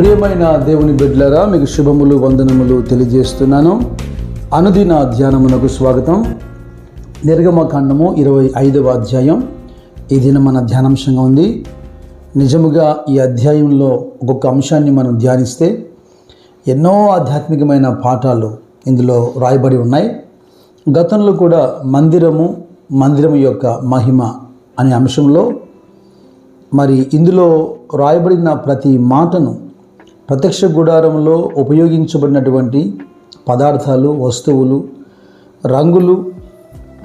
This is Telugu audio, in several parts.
ప్రియమైన దేవుని బిడ్లరా మీకు శుభములు వందనములు తెలియజేస్తున్నాను. అనుదిన ధ్యానమునకు స్వాగతం. నిర్గమకాండము ఇరవై ఐదవ అధ్యాయం. ఈ దినం మన ధ్యానాంశంగా ఉంది. నిజముగా ఈ అధ్యాయంలో ఒక్కొక్క అంశాన్ని మనం ధ్యానిస్తే ఎన్నో ఆధ్యాత్మికమైన పాఠాలు ఇందులో రాయబడి ఉన్నాయి. గతంలో కూడా మందిరము మందిరం యొక్క మహిమ అనే అంశంలో మరి ఇందులో రాయబడిన ప్రతి మాటను ప్రత్యక్ష గుడారంలో ఉపయోగించబడినటువంటి పదార్థాలు వస్తువులు రంగులు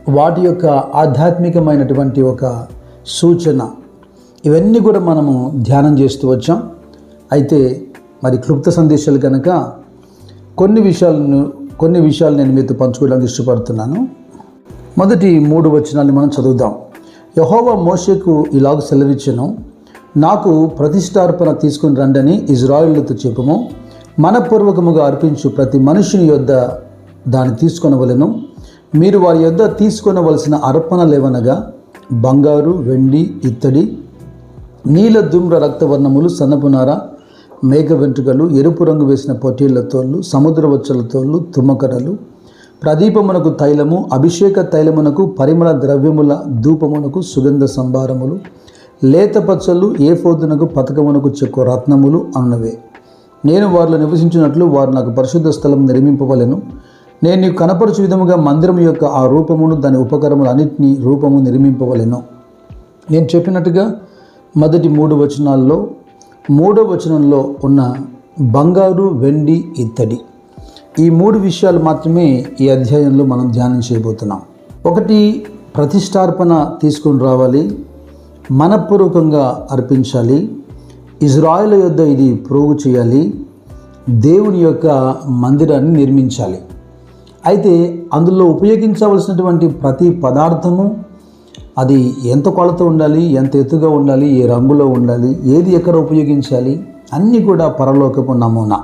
వాటి యొక్క ఆధ్యాత్మికమైనటువంటి ఒక సూచన. ఇవన్నీ కూడా మనము ధ్యానం చేస్తూ వచ్చాం. అయితే మరి క్లుప్త సందేశాలు కనుక కొన్ని విషయాలను కొన్ని విషయాలు నేను మీతో పంచుకోవడానికి ఇష్టపడుతున్నాను. మొదటి మూడు వచనాన్ని మనం చదువుదాం. యహోవా మోషకు ఇలాగ సెలవిచ్చను. నాకు ప్రతిష్టార్పణ తీసుకుని రండని ఇజ్రాయిళ్ళతో చెప్పుము. మనపూర్వకముగా అర్పించు ప్రతి మనుషుని యొద్ద దాన్ని తీసుకొనవలెను. మీరు వారి యొద్ద తీసుకొనవలసిన అర్పణలేవనగా బంగారు వెండి ఇత్తడి నీల దుమ్ర రక్తవర్ణములు సన్నపునార మేఘ వెంట్రుకలు ఎరుపు రంగు వేసిన పొట్టేళ్ళ తోళ్ళు సముద్ర తోళ్ళు తుమ్మకరలు ప్రదీపమునకు తైలము అభిషేక తైలమునకు పరిమళ ద్రవ్యముల ధూపమునకు సుగంధ సంభారములు లేత పచ్చళ్ళు ఏ ఫోదునకు పథకమునకు చెక్కు రత్నములు అన్నవే. నేను వారిలో నివసించినట్లు వారు నాకు పరిశుద్ధ స్థలం నిర్మింపవలను. నేను నీకు కనపరచు విధముగా మందిరం యొక్క ఆ రూపమును దాని ఉపకరములు అన్నింటినీ రూపము నిర్మింపవలను. నేను చెప్పినట్టుగా మొదటి మూడు వచనాల్లో మూడో వచనంలో ఉన్న బంగారు వెండి ఇత్తడి. ఈ మూడు విషయాలు మాత్రమే ఈ అధ్యాయంలో మనం ధ్యానం చేయబోతున్నాం. ఒకటి ప్రతిష్టార్పణ తీసుకొని రావాలి. మనపూర్వకంగా అర్పించాలి. ఇజ్రాయిల్ యొద్ద ఇది ప్రోగు చేయాలి. దేవుని యొక్క మందిరాన్ని నిర్మించాలి. అయితే అందులో ఉపయోగించవలసినటువంటి ప్రతి పదార్థము అది ఎంత కొలత ఉండాలి ఎంత ఎత్తుగా ఉండాలి ఏ రంగులో ఉండాలి ఏది ఎక్కడ ఉపయోగించాలి అన్నీ కూడా పరలోకపు నమూనా.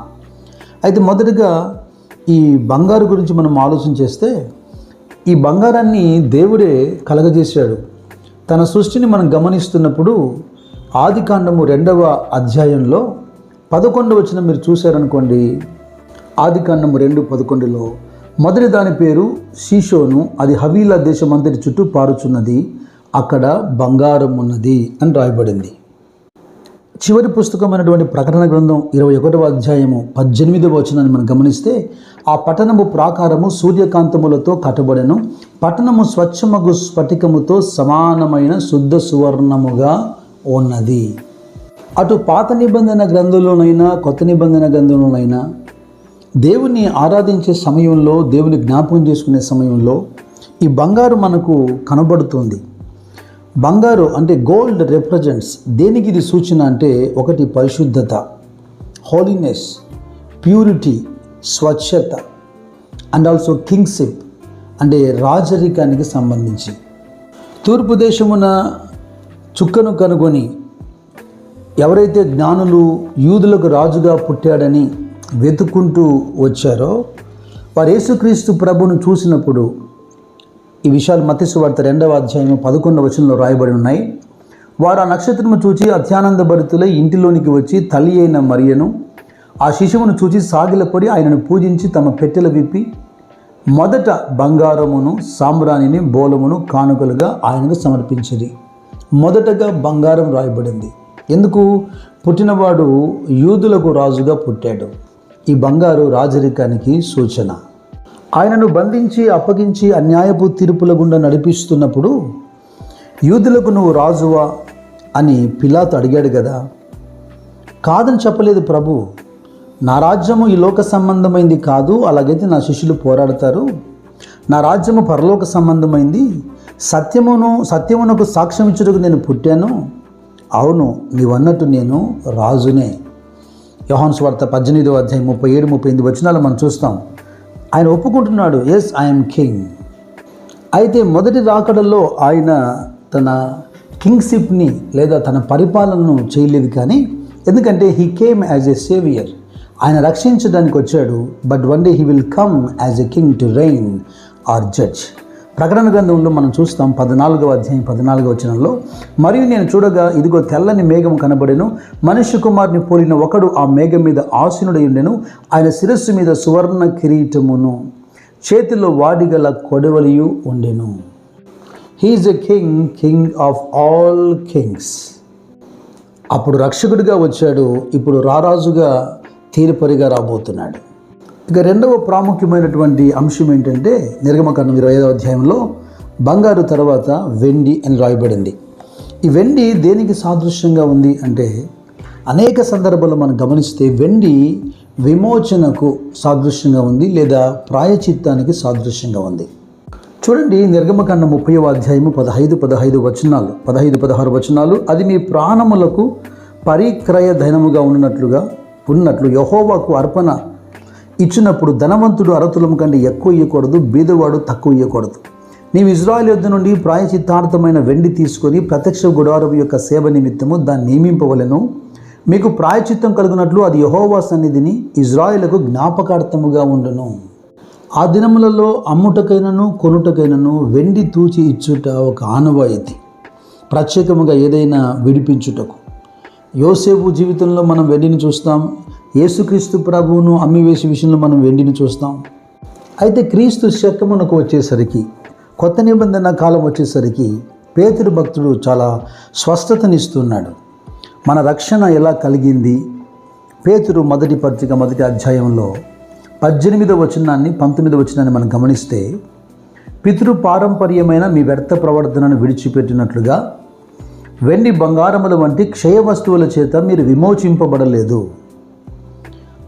అయితే మొదటగా ఈ బంగారు గురించి మనం ఆలోచన చేస్తే ఈ బంగారాన్ని దేవుడే కలగజేశాడు. తన సృష్టిని మనం గమనిస్తున్నప్పుడు ఆది కాండము రెండవ అధ్యాయంలో పదకొండు వచ్చిన మీరు చూశారనుకోండి. ఆది కాండము రెండు పదకొండులో మొదటి దాని పేరు షీషోను అది హవీలా దేశమంతటి చుట్టూ పారుచున్నది. అక్కడ బంగారం ఉన్నది అని రాయబడింది. చివరి పుస్తకమైనటువంటి ప్రకటన గ్రంథం ఇరవై ఒకటవ అధ్యాయము పద్దెనిమిదవ వచనాన్ని మనం గమనిస్తే ఆ పట్టణము ప్రాకారము సూర్యకాంతములతో కట్టబడెను. పట్టణము స్వచ్ఛమగు స్ఫటికముతో సమానమైన శుద్ధ సువర్ణముగా ఉన్నది. అటు పాత నిబంధన గ్రంథంలోనైనా కొత్త నిబంధన గ్రంథంలోనైనా దేవుని ఆరాధించే సమయంలో దేవుని జ్ఞాపకం చేసుకునే సమయంలో ఈ బంగారు మనకు కనబడుతుంది. బంగారు అంటే గోల్డ్ రిప్రజెంట్స్ దేనికి ఇది సూచన అంటే ఒకటి పరిశుద్ధత హోలీనెస్ ప్యూరిటీ స్వచ్ఛత అండ్ ఆల్సో కింగ్షిప్ అంటే రాజరికానికి సంబంధించి. తూర్పు దేశమున చుక్కను కనుగొని ఎవరైతే జ్ఞానులు యూదులకు రాజుగా పుట్టాడని వెతుక్కుంటూ వచ్చారో వారు యేసుక్రీస్తు ప్రభును చూసినప్పుడు ఈ విషయాలు మత్స్సు వార్త రెండవ అధ్యాయం పదకొండవ వచనంలో రాయబడి ఉన్నాయి. వారు ఆ నక్షత్రము చూచి అత్యానంద భరితులై ఇంటిలోనికి వచ్చి తల్లి అయిన మరియను ఆ శిశువును చూచి సాగిలపడి ఆయనను పూజించి తమ పెట్టెల విప్పి మొదట బంగారమును సాంబ్రాణిని బోలమును కానుకలుగా ఆయనకు సమర్పించింది మొదటగా బంగారం రాయబడింది. ఎందుకు? పుట్టినవాడు యూదులకు రాజుగా పుట్టాడు. ఈ బంగారు రాజరికానికి సూచన. ఆయనను బంధించి అప్పగించి అన్యాయపు తీర్పుల గుండా నడిపిస్తున్నప్పుడు యూదులకు నువ్వు రాజువా అని పిలాతు అడిగాడు కదా. కాదని చెప్పలేదు ప్రభు. నా రాజ్యము ఈ లోక సంబంధమైంది కాదు అలాగైతే నా శిష్యులు పోరాడతారు. నా రాజ్యము పరలోక సంబంధమైంది. సత్యమును సత్యమునకు సాక్ష్యం ఇచ్చుటకు నేను పుట్టాను. అవును నీవన్నట్టు నేను రాజునే. యోహాన్ వార్త పద్దెనిమిదో అధ్యాయం ముప్పై ఏడు ముప్పై ఎనిమిది వచనాలు మనం చూస్తాం. ఆయన ఒప్పుకుంటున్నాడు. ఎస్ ఐఎమ్ కింగ్ అయితే మొదటి రాకడల్లో ఆయన తన కింగ్షిప్ని లేదా తన పరిపాలనను చేయలేదు కానీ ఎందుకంటే he came as a saviour ఆయన రక్షించడానికి వచ్చాడు but one day he will come as a king to reign or judge ప్రకటన గ్రంథంలో మనం చూస్తాం పద్నాలుగవ అధ్యాయం పద్నాలుగవ వచనంలో మరియు నేను చూడగా ఇదిగో తెల్లని మేఘం కనబడెను మనుష్య కుమారుని పోలిన ఒకడు ఆ మేఘం మీద ఆసీనుడై ఉండెను ఆయన శిరస్సు మీద సువర్ణ కిరీటమును చేతిలో వాడిగల కొడవలియు ఉండెను. He is a king king of all kings అప్పుడు రక్షకుడిగా వచ్చాడు ఇప్పుడు రారాజుగా తీరుపరిగా రాబోతున్నాడు. ఇక రెండవ ప్రాముఖ్యమైనటువంటి అంశం ఏంటంటే నిర్గమకాండం ఇరవై ఐదవ అధ్యాయంలో బంగారు తర్వాత వెండి అని రాయబడింది. ఈ వెండి దేనికి సాదృశ్యంగా ఉంది అంటే అనేక సందర్భాల్లో మనం గమనిస్తే వెండి విమోచనకు సాదృశ్యంగా ఉంది లేదా ప్రాయచిత్తానికి సాదృశ్యంగా ఉంది. చూడండి నిర్గమకాండ ముప్పై అధ్యాయము పదహైదు పదహైదు వచనాలు పదహైదు పదహారు వచనాలు. అది మీ ప్రాణములకు పరిక్రయ ధనముగా ఉన్నట్లుగా ఉన్నట్లు యహోవాకు అర్పణ ఇచ్చినప్పుడు ధనవంతుడు అరతులం కంటే ఎక్కువ ఇవ్వకూడదు బీదవాడు తక్కువ ఇవ్వకూడదు నీవు ఇజ్రాయల్ యుద్ధ నుండి ప్రాయచిత్తార్థమైన వెండి తీసుకొని ప్రత్యక్ష గుడారం యొక్క సేవ నిమిత్తము దాన్ని నియమింపవలను. మీకు ప్రాయచిత్తం కలిగినట్లు అది యహోవా సన్నిధిని ఇజ్రాయిలకు జ్ఞాపకార్థముగా ఉండును. ఆ దినములలో అమ్ముటకైనను కొనుటకైనను వెండి తూచి ఇచ్చుట ఒక ఆనవాయితీ ప్రత్యేకముగా ఏదైనా విడిపించుటకు. యోసేపు జీవితంలో మనం వెండిని చూస్తాం. యేసుక్రీస్తు ప్రభువును అమ్మివేసి విషయంలో మనం వెండిని చూస్తాం. అయితే క్రీస్తు శకమునకు వచ్చేసరికి కొత్త నిబంధన కాలం వచ్చేసరికి పేతురు భక్తుడు చాలా స్వస్థతనిస్తున్నాడు. మన రక్షణ ఎలా కలిగింది? పేతురు మొదటి పత్రిక మొదటి అధ్యాయంలో పద్దెనిమిదవ వచనాన్ని పంతొమ్మిదవ వచనాన్ని మనం గమనిస్తే పితృ పారంపర్యమైన మీ వ్యర్థ ప్రవర్తనను విడిచిపెట్టినట్లుగా వెండి బంగారముల వంటి క్షయ వస్తువుల చేత మీరు విమోచింపబడలేదు.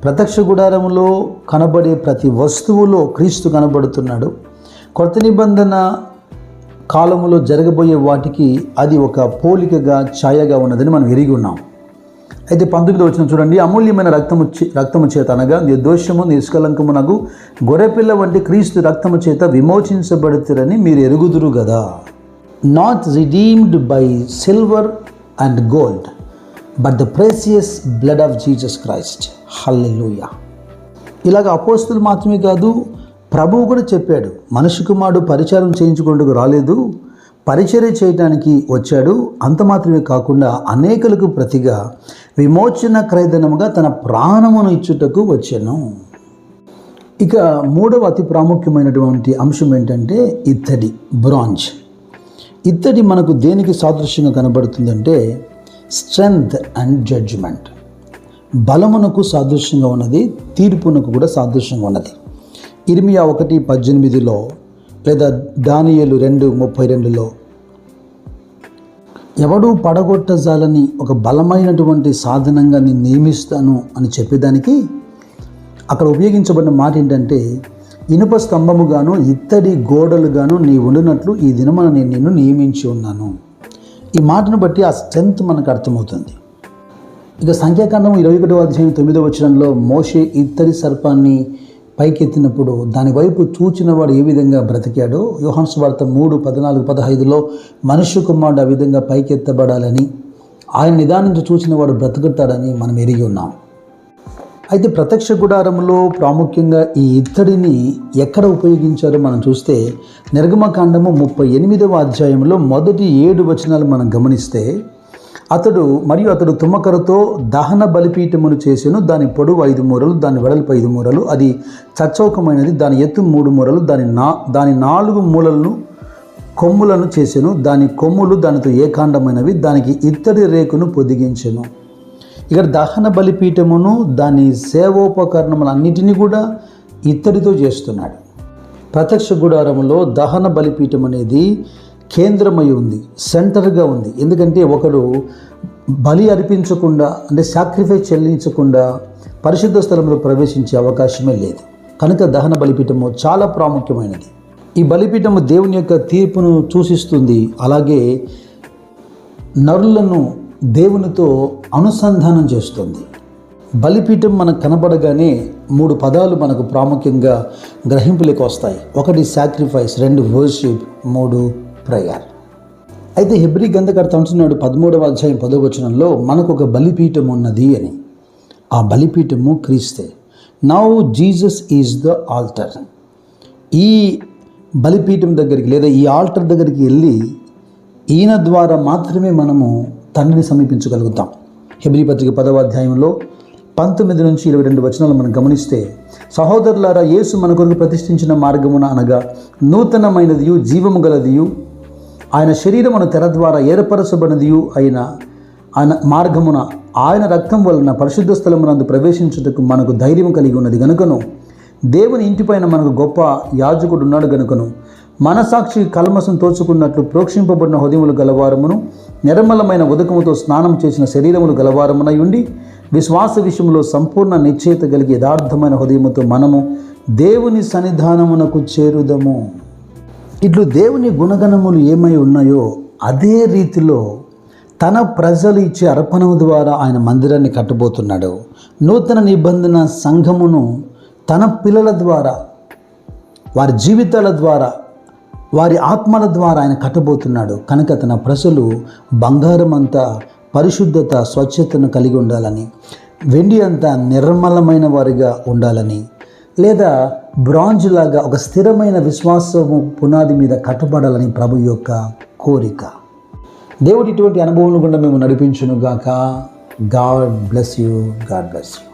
ప్రత్యక్ష గుడారంలో కనబడే ప్రతి వస్తువులో క్రీస్తు కనబడుతున్నాడు. కొత్త నిబంధన కాలంలో జరగబోయే వాటికి అది ఒక పోలికగా ఛాయగా ఉన్నదని మనం ఎరిగి ఉన్నాం. అయితే పంతొమ్మిది వచ్చిన చూడండి అమూల్యమైన రక్తము రక్తము చేత అనగా నిర్దోషము నిష్కలంకమునకు గొర్రెపిల్ల వంటి క్రీస్తు రక్తము చేత విమోచించబడుతురని మీరు ఎరుగుదురు కదా not redeemed by silver and gold but the precious blood of Jesus Christ hallelujah ఇలాగ అపోస్తులు మాత్రమే కాదు ప్రభువు కూడా చెప్పాడు మనుషు కుమారుడు పరిచారం చేయించుకుంటూ రాలేదు పరిచర్య చేయడానికి వచ్చాడు అంత మాత్రమే కాకుండా అనేకులకు ప్రతిగా విమోచన క్రైదనముగా తన ప్రాణమును ఇచ్చుటకు వచ్చాను. ఇక మూడవ అతి ప్రాముఖ్యమైనటువంటి అంశం ఏంటంటే ఇత్తడి బ్రాంజ్ ఇత్తడి మనకు దేనికి సాదృశ్యంగా కనబడుతుందంటే స్ట్రెంగ్త్ అండ్ జడ్జిమెంట్. బలమునకు సాదృశ్యంగా ఉన్నది తీర్పునకు కూడా సాదృశ్యంగా ఉన్నది. ఇర్మియా ఒకటి పద్దెనిమిదిలో లేదా దానియలు రెండు ముప్పై రెండులో ఎవడూ పడగొట్టజాలని ఒక బలమైనటువంటి సాధనంగా నేను నియమిస్తాను అని చెప్పేదానికి అక్కడ ఉపయోగించబడిన మాట ఏంటంటే ఇనుప స్తంభముగాను ఇత్తడి గోడలుగాను నీ ఉండినట్లు ఈ దినమున నేను నిన్ను నియమించి ఉన్నాను. ఈ మాటను బట్టి ఆ స్ట్రెంత్ మనకు అర్థమవుతుంది. ఇక సంఖ్యాకాండం ఇరవై ఒకటో అధ్యాయం తొమ్మిదో వచనంలో మోషే ఇత్తడి సర్పాన్ని పైకెత్తినప్పుడు దాని వైపు చూచిన వాడు ఏ విధంగా బ్రతికాడో యోహాన్స్ వార్త మూడు పద్నాలుగు పదహైదులో మనుష్య కుమారుడు ఆ విధంగా పైకెత్తబడాలని ఆయన నిదానించి చూసిన వాడు బ్రతుకుతాడని మనం ఎరిగి ఉన్నాం. అయితే ప్రత్యక్ష గుడారంలో ప్రాముఖ్యంగా ఈ ఇత్తడిని ఎక్కడ ఉపయోగించారో మనం చూస్తే నిర్గమకాండము ముప్పై ఎనిమిదవ అధ్యాయంలో మొదటి ఏడు వచనాలు మనం గమనిస్తే అతడు మరియు అతడు తుమ్మకరతో దహన బలిపీఠమును చేసెను. దాని పొడవు ఐదు మూరలు దాని వెడల్పు ఐదు మూరలు అది చచ్చౌకమైనది. దాని ఎత్తు మూడు మూరలు దాని నా దాని నాలుగు మూలలను కొమ్ములను చేసెను. దాని కొమ్ములు దానితో ఏకాండమైనవి. దానికి ఇత్తడి రేకును పొదిగించెను. ఇక్కడ దహన బలిపీఠమును దాని సేవోపకరణములన్నిటినీ కూడా ఇత్తడితో చేస్తున్నాడు. ప్రత్యక్ష గుడారంలో దహన బలిపీఠం అనేది కేంద్రమై ఉంది సెంటర్గా ఉంది. ఎందుకంటే ఒకడు బలి అర్పించకుండా అంటే సాక్రిఫైస్ చెల్లించకుండా పరిశుద్ధ స్థలంలో ప్రవేశించే అవకాశమే లేదు. కనుక దహన బలిపీఠము చాలా ప్రాముఖ్యమైనది. ఈ బలిపీఠము దేవుని యొక్క తీర్పును సూచిస్తుంది. అలాగే నరులను దేవునితో అనుసంధానం చేస్తుంది. బలిపీఠం మనకు కనబడగానే మూడు పదాలు మనకు ప్రాముఖ్యంగా గ్రహింపులకు వస్తాయి. ఒకటి సాక్రిఫైస్ రెండు వర్షిప్ మూడు ప్రయర్ అయితే హెబ్రి గంధకర్త అంటున్నాడు పదమూడవ అధ్యాయం పదవచనంలో మనకు ఒక బలిపీఠం ఉన్నది అని. ఆ బలిపీఠము క్రీస్తే. Now Jesus is the altar ఈ బలిపీఠం దగ్గరికి లేదా ఈ ఆల్టర్ దగ్గరికి వెళ్ళి ఈయన ద్వారా మాత్రమే మనము తండ్రిని సమీపించగలుగుతాం. హెబ్రి పత్రిక పదవ అధ్యాయంలో పంతొమ్మిది నుంచి ఇరవై రెండు వచనాలు మనం గమనిస్తే సహోదరులారా యేసు మన కొరకు ప్రతిష్ఠించిన మార్గమున అనగా నూతనమైనదియు జీవము గలదియు ఆయన శరీరమును తెర ద్వారా ఏర్పరచబడినదియు అయిన ఆయన మార్గమున ఆయన రక్తం వలన పరిశుద్ధ స్థలమునందు ప్రవేశించుటకు మనకు ధైర్యం కలిగి ఉన్నది గనుకను దేవుని ఇంటిపైన మనకు గొప్ప యాజకుడు ఉన్నాడు గనుకను మనసాక్షి కల్మసం తోచుకున్నట్లు ప్రోక్షింపబడిన హృదయములు గలవారమును నిర్మలమైన ఉదకముతో స్నానం చేసిన శరీరములు గలవారమునై ఉండి విశ్వాస విషయంలో సంపూర్ణ నిశ్చయిత కలిగి యథార్థమైన హృదయముతో మనము దేవుని సన్నిధానమునకు చేరుదము. ఇట్లు దేవుని గుణగణములు ఏమై ఉన్నాయో అదే రీతిలో తన ప్రజలు ఇచ్చే అర్పణం ద్వారా ఆయన మందిరాన్ని కట్టబోతున్నాడు. నూతన నిబంధన సంఘమును తన పిల్లల ద్వారా వారి జీవితాల ద్వారా వారి ఆత్మల ద్వారా ఆయన కట్టబోతున్నాడు. కనుక తన ప్రజలు బంగారం అంతా పరిశుద్ధత స్వచ్ఛతను కలిగి ఉండాలని వెండి అంతా నిర్మలమైన వారిగా ఉండాలని లేదా బ్రాంజ్ లాగా ఒక స్థిరమైన విశ్వాసము పునాది మీద కట్టబడాలని ప్రభు యొక్క కోరిక. దేవుడు ఇటువంటి అనుభవం గుండా మేము నడిపించునుగాక. God bless you God bless you.